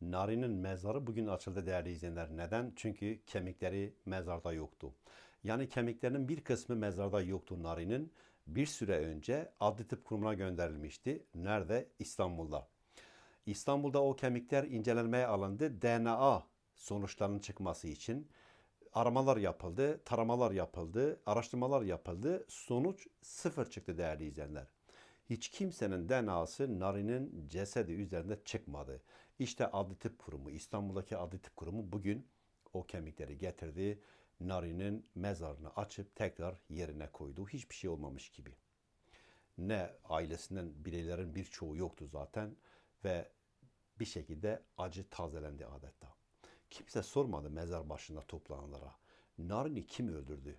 Nari'nin mezarı bugün açıldı değerli izleyenler. Neden? Çünkü kemikleri mezarda yoktu. Yani kemiklerinin bir kısmı mezarda yoktu Nari'nin. Bir süre önce adli tıp kurumuna gönderilmişti. Nerede? İstanbul'da. İstanbul'da o kemikler incelenmeye alındı. DNA sonuçlarının çıkması için aramalar yapıldı, taramalar yapıldı, araştırmalar yapıldı. Sonuç sıfır çıktı değerli izleyenler. Hiç kimsenin DNA'sı Nari'nin cesedi üzerinde çıkmadı. İşte Adli Tıp Kurumu, İstanbul'daki Adli Tıp Kurumu bugün o kemikleri getirdi. Nari'nin mezarını açıp tekrar yerine koydu. Hiçbir şey olmamış gibi ne ailesinden bireylerin birçoğu yoktu zaten ve bir şekilde acı tazelendi adeta. Kimse sormadı mezar başında toplananlara. Narin'i kim öldürdü?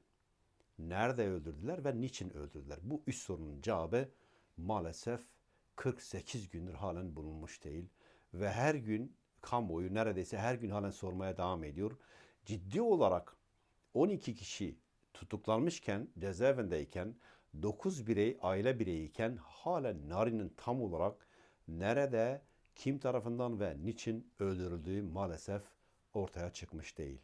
Nerede öldürdüler ve niçin öldürdüler? Bu üç sorunun cevabı maalesef 48 gündür halen bulunmuş değil. Ve her gün kamuoyu neredeyse her gün halen sormaya devam ediyor. Ciddi olarak 12 kişi tutuklanmışken, cezaevindeyken, 9 birey aile bireyiyken halen Nari'nin tam olarak nerede, kim tarafından ve niçin öldürüldüğü maalesef ortaya çıkmış değil.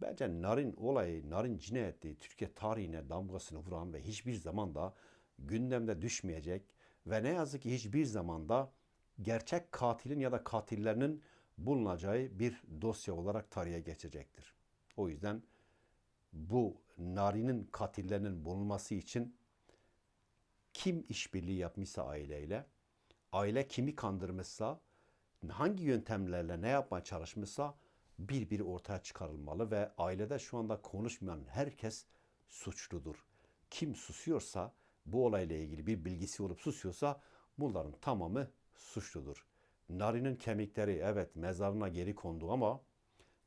Bence Narin olayı, Narin cinayeti Türkiye tarihine damgasını vuran ve hiçbir zaman da gündemde düşmeyecek ve ne yazık ki hiçbir zaman da gerçek katilin ya da katillerinin bulunacağı bir dosya olarak tarihe geçecektir. O yüzden bu Nari'nin katillerinin bulunması için kim işbirliği yapmışsa aileyle, aile kimi kandırmışsa, hangi yöntemlerle ne yapmaya çalışmışsa bir bir ortaya çıkarılmalı ve ailede şu anda konuşmayan herkes suçludur. Kim susuyorsa, bu olayla ilgili bir bilgisi olup susuyorsa bunların tamamı suçludur. Nari'nin kemikleri evet mezarına geri kondu ama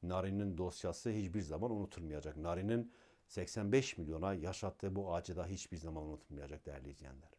Nari'nin dosyası hiçbir zaman unutulmayacak. Nari'nin 85 milyona yaşattığı bu acı da hiçbir zaman unutulmayacak değerli izleyenler.